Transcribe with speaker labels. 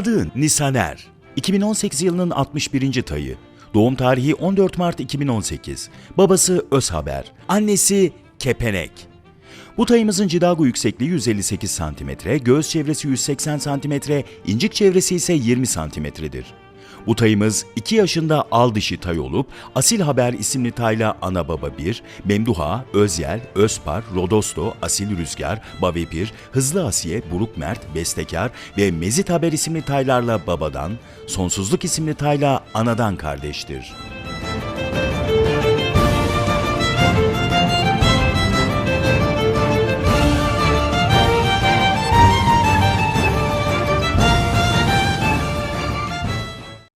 Speaker 1: Adı Nisaner. 2018 yılının 61. tayı. Doğum tarihi 14 Mart 2018. Babası Özhaber. Annesi Kepenek. Bu tayımızın cidago yüksekliği 158 cm, göğüs çevresi 180 cm, incik çevresi ise 20 cm'dir. Bu tayımız 2 yaşında al dişi tay olup Asil Haber isimli tayla ana baba 1, Memduha, Özyel, Özpar, Rodosto, Asil Rüzgar, Bavepir, Hızlı Asiye, Buruk Mert, Bestekar ve Mezit Haber isimli taylarla babadan, Sonsuzluk isimli tayla anadan kardeştir.